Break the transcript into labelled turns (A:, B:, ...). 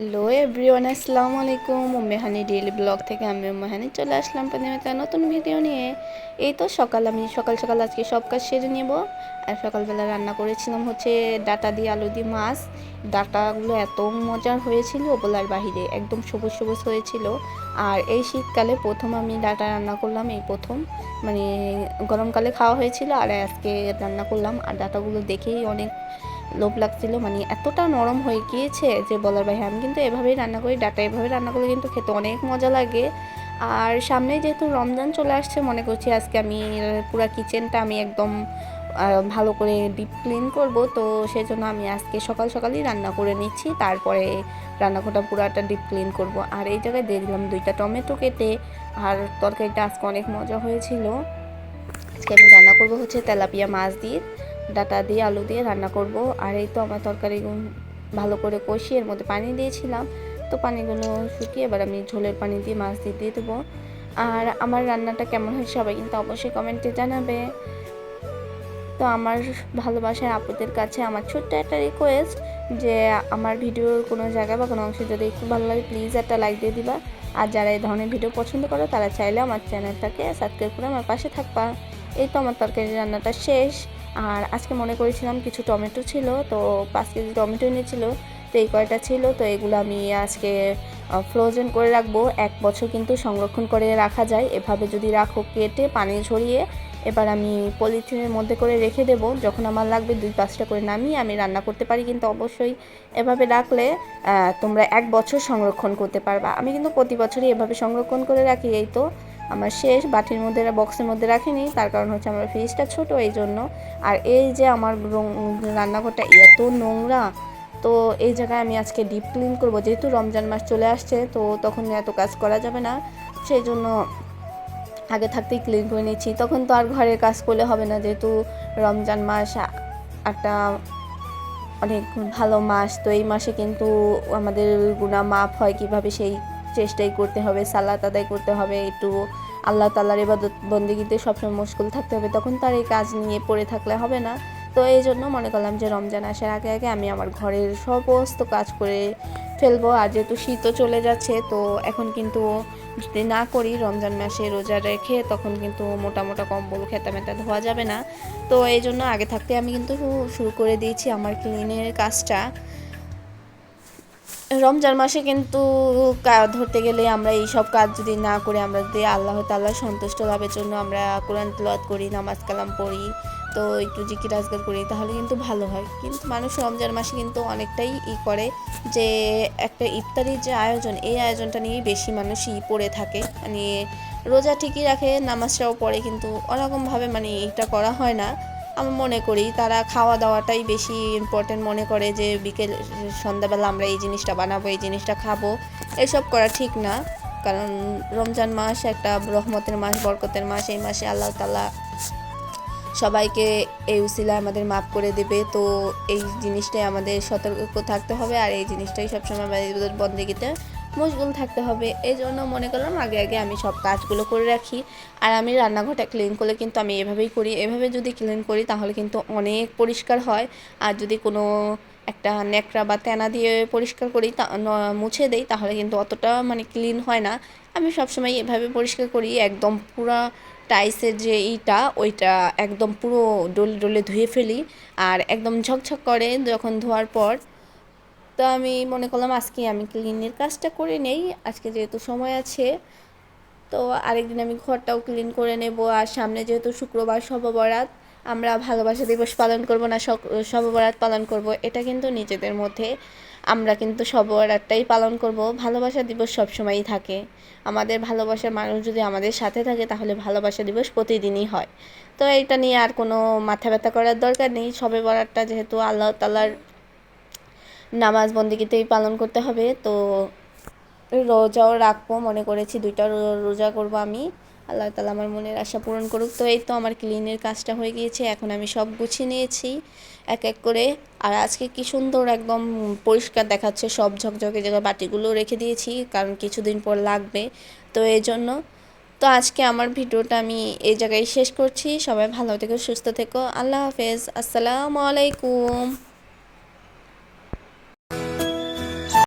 A: Hello everyone আসসালামু আলাইকুম মেহানি daily blog থেকে আমি মেহানি চলে আসলাম প্রতিনিয়ত নতুন ভিডিও নিয়ে। এই তো সকাল, আমি সকাল সকাল আজকে সব কাজ সেরে নেব। আর সকালবেলা রান্না করেছিলাম হচ্ছে ডাটা দিয়ে আলু দিয়ে মাছ। ডাটাগুলো এত মজার হয়েছিল বলার বাহিরে, একদম সবুজ সবুজ হয়েছিল। আর এই শীতকালে প্রথম আমি ডাটা রান্না করলাম, এই প্রথম। মানে গরমকালে খাওয়া হয়েছিল, আর আজকে রান্না করলাম। আর ডাটাগুলো দেখেই অনেক লোভ লাগছিল মানে এতটা নরম হয়ে গিয়েছে যে বলার বাইরে, আমি কিন্তু এভাবেই রান্না করি, ডাটা এভাবে রান্না করলে কিন্তু খেতে অনেক মজা লাগে। আর সামনে যেহেতু রমজান চলে আসছে, মনে করছি আজকে আমি পুরো কিচেনটা আমি একদম ভালো করে ডিপ ক্লিন করব, তো সেই জন্য আমি আজকে সকাল সকালই রান্না করে নিচ্ছি, তারপরে রান্নাঘরটা পুরাটা ডিপ ক্লিন করব। আর এই জায়গায় দিয়ে দিলাম দুইটা টমেটো কেটে, আর তরকারিটা আজকে অনেক মজা হয়েছিল। আজকে আমি রান্না করব হচ্ছে তেলাপিয়া মাছ দিয়ে। ডাটা দিয়ে, আলু দিয়ে রান্না করব। আর এই তো আমার তরকারি ভালো করে কষিয়ে এর মধ্যে পানি দিয়েছিলাম। তো পানিগুলো শুকিয়ে এবার আমি ঝোলের পানি দিয়ে মাছ দিয়ে দিয়ে দেবো। আর আমার রান্নাটা কেমন হয়েছে সবাই কিন্তু অবশ্যই কমেন্টে জানাবে। তো আমার ভালোবাসার আপুদের কাছে আমার ছোট্ট একটা রিকোয়েস্ট যে আমার ভিডিওর কোনো জায়গায় বা কোনো অংশে যদি একটু ভালো লাগে প্লিজ একটা লাইক দিয়ে দিবা। আর যারা এই ধরনের ভিডিও পছন্দ করো, তারা চাইলে আমার চ্যানেলটাকে সাবস্ক্রাইব করে আমার পাশে থাকবা। এই তো আমার তরকারি রান্নাটা শেষ। আর আজকে মনে করেছিলাম কিছু টমেটো ছিল, তো পাঁচ কেজি টমেটো এনেছিল, তো এই কয়টা ছিল, তো এগুলো আমি আজকে ফ্রোজেন করে রাখব। এক বছর কিন্তু সংরক্ষণ করে রাখা যায়। এভাবে যদি রাখো কেটে পানি ঝরিয়ে, এবার আমি পলিথিনের মধ্যে করে রেখে দেব। যখন আমার লাগবে দুই পাঁচটা করে নামিয়ে আমি রান্না করতে পারি কিন্তু অবশ্যই। এভাবে রাখলে তোমরা এক বছর সংরক্ষণ করতে পারবা। আমি কিন্তু প্রতি বছরই এভাবে সংরক্ষণ করে রাখি, এই তো। আমার শেষ, বাটির মধ্যে বক্সের মধ্যে রাখিনি, তার কারণ হচ্ছে আমার ফ্রিজটা ছোট এই জন্য। আর এই যে আমার রান্নাঘরটা এত নোংরা, তো এই জায়গায় আমি আজকে ডিপ ক্লিন করব। যেহেতু রমজান মাস চলে আসছে, তো তখন এত কাজ করা যাবে না। সেই জন্য আগে থাকতেই ক্লিন করে নিচ্ছি। তখন তো আর ঘরের কাজ করলে হবে না, যেহেতু রমজান মাস একটা অনেক ভালো মাস, তো এই মাসে কিন্তু আমাদের গুণা মাপ হয় কীভাবে সেই চেষ্টাই করতে হবে, সালাত আদায় করতে হবে, একটু আল্লাহ তাল্লার এবাদত বন্দিগিতে সবসময় মুশকুল থাকতে হবে, তখন তার এই কাজ নিয়ে পড়ে থাকলে হবে না। তো এই জন্য মনে করলাম যে রমজান আসার আগে আগে আমি আমার ঘরের সমস্ত কাজ করে ফেলব, আর যেহেতু শীতও চলে যাচ্ছে, তো এখন কিন্তু যদি না করি রমজান মাসে রোজা রেখে, তখন কিন্তু মোটা মোটা কম্বল, খেতা মেতা ধোয়া যাবে না। তো এই জন্য আগে থাকতে আমি কিন্তু শুরু করে দিয়েছি আমার ক্লিনের কাজটা। রমজান মাসে কিন্তু ধরতে গেলে আমরা এই সব কাজ যদি না করে আমরা যদি আল্লাহ তাল্লাহ সন্তুষ্ট লাভের জন্য আমরা কোরআন তলাত করি, নামাজ কালাম পড়ি, তো একটু জিকির আজগার করি, তাহলে কিন্তু ভালো হয়। কিন্তু মানুষ রমজান মাসে কিন্তু অনেকটাই ই করে যে একটা ইফতারির যে আয়োজন, এই আয়োজনটা নিয়েই বেশি মানুষ ই পড়ে থাকে। মানে রোজা ঠিকই রাখে, নামাজটাও পড়ে, কিন্তু ওরকমভাবে মানে এটা করা হয় না। আমি মনে করি তারা খাওয়া দাওয়াটাই বেশি ইম্পর্টেন্ট মনে করে যে বিকেল, সন্ধ্যাবেলা আমরা এই জিনিসটা বানাবো, এই জিনিসটা খাব। এসব করা ঠিক না। কারণ রমজান মাস একটা রহমতের মাস, বরকতের মাস। এই মাসে আল্লাহ তালা সবাইকে এই উসিলা আমাদের মাফ করে দেবে। তো এই জিনিসটাই আমাদের সতর্ক থাকতে হবে আর এই জিনিসটাই সবসময় বন্দেগিতে মশগুল থাকতে হবে। এই জন্য মনে করলাম আগে আগে আমি সব কাজগুলো করে রাখি। আর আমি রান্নাঘরটা ক্লিন করলে কিন্তু আমি এভাবেই করি। এভাবে যদি ক্লিন করি তাহলে কিন্তু অনেক পরিষ্কার হয়। আর যদি কোনো একটা ন্যাকড়া বা তেনা দিয়ে পরিষ্কার করি তা মুছে দেই তাহলে কিন্তু অতটা মানে ক্লিন হয় না। আমি সবসময় এভাবে পরিষ্কার করি, একদম পুরা টাইসের যে ইটা, ওইটা একদম পুরো ডলে ডলে ধুয়ে ফেলি। আর একদম ঝকঝক করে যখন ধোয়ার পর তো আমি মনে করলাম আজকে আমি ক্লিনের কাজটা করে নেই, আজকে যেহেতু সময় আছে, তো আরেকদিন আমি ঘরটাও ক্লিন করে নেব। আর সামনে যেহেতু শুক্রবার সববরাত আমরা ভালোবাসা দিবস পালন করব না সববরাত পালন করব, এটা কিন্তু নিজেদের মধ্যে আমরা কিন্তু সববরাতটাই পালন করব। ভালোবাসা দিবস সবসময়ই থাকে। আমাদের ভালোবাসার মানুষ যদি আমাদের সাথে থাকে, তাহলে ভালোবাসা দিবস প্রতিদিনই হয়। তো এটা নিয়ে আর কোনো মাথা ব্যথা করার দরকার নেই। সবে বরাতটা যেহেতু আল্লাহ তালার নামাজ বন্দিগিতেই পালন করতে হবে। তো রোজাও রাখব মনে করেছি, দুইটা রোজা করব আমি। আল্লাহ তালা আমার মনের আশা পূরণ করুক। তো এই তো আমার ক্লিনের কাজটা হয়ে গিয়েছে, এখন আমি সব গুছিয়ে নিয়েছি এক এক করে। আর আজকে কি সুন্দর একদম পরিষ্কার দেখাচ্ছে, সব ঝকঝকে জায়গায় বাটিগুলো রেখে দিয়েছি, কারণ কিছুদিন পর লাগবে। তো এই জন্য, তো আজকে আমার ভিডিওটা আমি এই জায়গায় শেষ করছি। সবাই ভালো থেকো, সুস্থ থেকো। আল্লাহ হাফেজ। আসসালামু আলাইকুম।